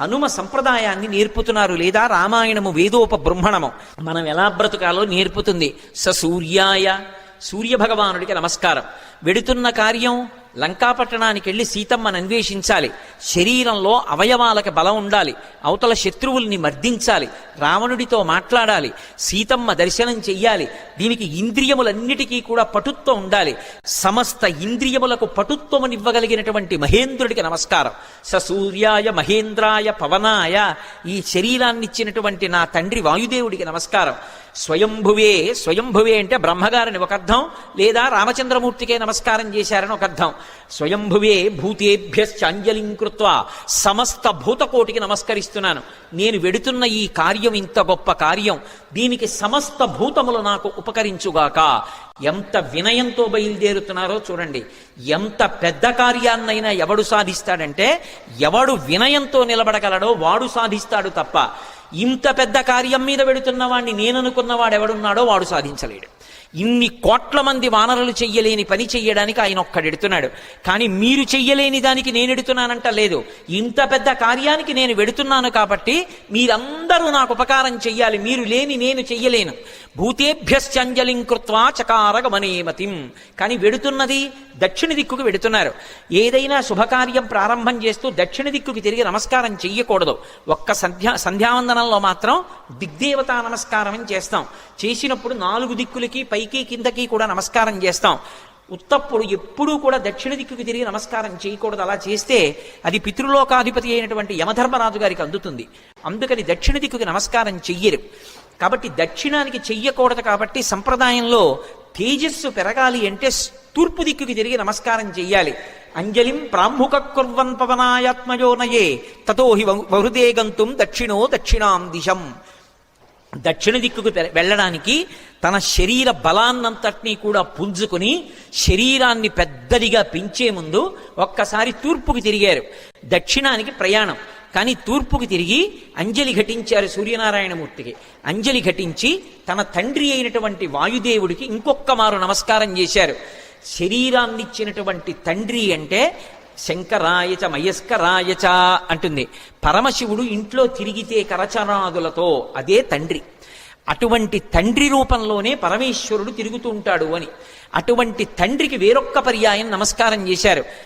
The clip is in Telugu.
హనుమ సంప్రదాయాన్ని నేర్పుతున్నారు లేదా రామాయణము వేదోప బ్రహ్మణము మనం ఎలా బ్రతుకాలో నేర్పుతుంది. స సూర్యాయ సూర్య భగవానుడికి నమస్కారం. వెడుతున్న కార్యం లంకాపట్టణానికి వెళ్ళి సీతమ్మను అన్వేషించాలి. శరీరంలో అవయవాలకు బలం ఉండాలి. అవతల శత్రువుల్ని మర్దించాలి. రావణుడితో మాట్లాడాలి. సీతమ్మ దర్శనం చెయ్యాలి. దీనికి ఇంద్రియములన్నిటికీ కూడా పటుత్వం ఉండాలి. సమస్త ఇంద్రియములకు పటుత్వమునివ్వగలిగినటువంటి మహేంద్రుడికి నమస్కారం. ససూర్యాయ సూర్యాయ మహేంద్రాయ పవనాయ ఈ శరీరాన్నిచ్చినటువంటి నా తండ్రి వాయుదేవుడికి నమస్కారం. స్వయంభువే స్వయంభువే అంటే బ్రహ్మగారిని ఒక అర్థం లేదా రామచంద్రమూర్తికే నమస్కారం చేశారని ఒక అర్థం. స్వయంభువే భూతేభ్యశ్చాంజలింకృత్వ సమస్త భూతకోటికి నమస్కరిస్తున్నాను. నేను వెడుతున్న ఈ కార్యం ఇంత గొప్ప కార్యం. దీనికి సమస్త భూతములు నాకు ఉపకరించుగాక. ఎంత వినయంతో బయలుదేరుతున్నారో చూడండి. ఎంత పెద్ద కార్యాన్నైనా ఎవడు సాధిస్తాడంటే ఎవడు వినయంతో నిలబడగలడో వాడు సాధిస్తాడు తప్ప. ఇంత పెద్ద కార్యం మీద పెడుతున్నవాడిని నేననుకున్నవాడు ఎవడున్నాడో వాడు సాధించలేడు. ఇన్ని కోట్ల మంది వానరులు చెయ్యలేని పని చెయ్యడానికి ఆయన ఒక్కడెడుతున్నాడు కానీ మీరు చెయ్యలేని దానికి నేను ఎడుతున్నానంట లేదు. ఇంత పెద్ద కార్యానికి నేను వెడుతున్నాను కాబట్టి మీరందరూ నాకు ఉపకారం చెయ్యాలి. మీరు లేని నేను చెయ్యలేను. భూతేభ్యశ్చంజలిం కృత్వా చకార గమనేమతిం కానీ వెడుతున్నది దక్షిణ దిక్కుకు వెడుతున్నారు. ఏదైనా శుభకార్యం ప్రారంభం చేస్తూ దక్షిణ దిక్కుకి తిరిగి నమస్కారం చెయ్యకూడదు. ఒక్క సంధ్యా సంధ్యావందనంలో మాత్రం దిగ్దేవతా నమస్కారం చేస్తాం. చేసినప్పుడు నాలుగు దిక్కులకి పైకి కిందకి కూడా నమస్కారం చేస్తాం. ఉత్తప్పుడు ఎప్పుడూ కూడా దక్షిణ దిక్కుకు తిరిగి నమస్కారం చేయకూడదు. అలా చేస్తే అది పితృలోకాధిపతి అయినటువంటి యమధర్మరాజు గారికి అందుతుంది. అందుకని దక్షిణ దిక్కుకి నమస్కారం చెయ్యరు. కాబట్టి దక్షిణానికి చెయ్యకూడదు కాబట్టి సంప్రదాయంలో తేజస్సు పెరగాలి అంటే తూర్పు దిక్కుకి తిరిగి నమస్కారం చెయ్యాలి. అంజలిం ప్రాముఖ కుర్వన్ పవనాయాత్మయోనయే తతోహి వహృదే గంతుం దక్షిణో దక్షిణాం దిశం. దక్షిణ దిక్కుకు వెళ్ళడానికి తన శరీర బలాన్నంతటినీ కూడా పుంజుకుని శరీరాన్ని పెద్దదిగా పెంచే ముందు ఒక్కసారి తూర్పుకి తిరిగారు. దక్షిణానికి ప్రయాణం. కానీ తూర్పుకి తిరిగి అంజలి ఘటించారు సూర్యనారాయణమూర్తికి. అంజలి ఘటించి తన తండ్రి అయినటువంటి వాయుదేవుడికి ఇంకొక్క మారు నమస్కారం చేశారు. శరీరాన్నిచ్చినటువంటి తండ్రి అంటే శంకరాయచ మయస్కరాయచ అంటుంది. పరమశివుడు ఇంట్లో తిరిగితే కరచరాదులతో అదే తండ్రి. అటువంటి తండ్రి రూపంలోనే పరమేశ్వరుడు తిరుగుతూ ఉంటాడు అని. అటువంటి తండ్రికి వేరొక్క పర్యాయం నమస్కారం చేశారు.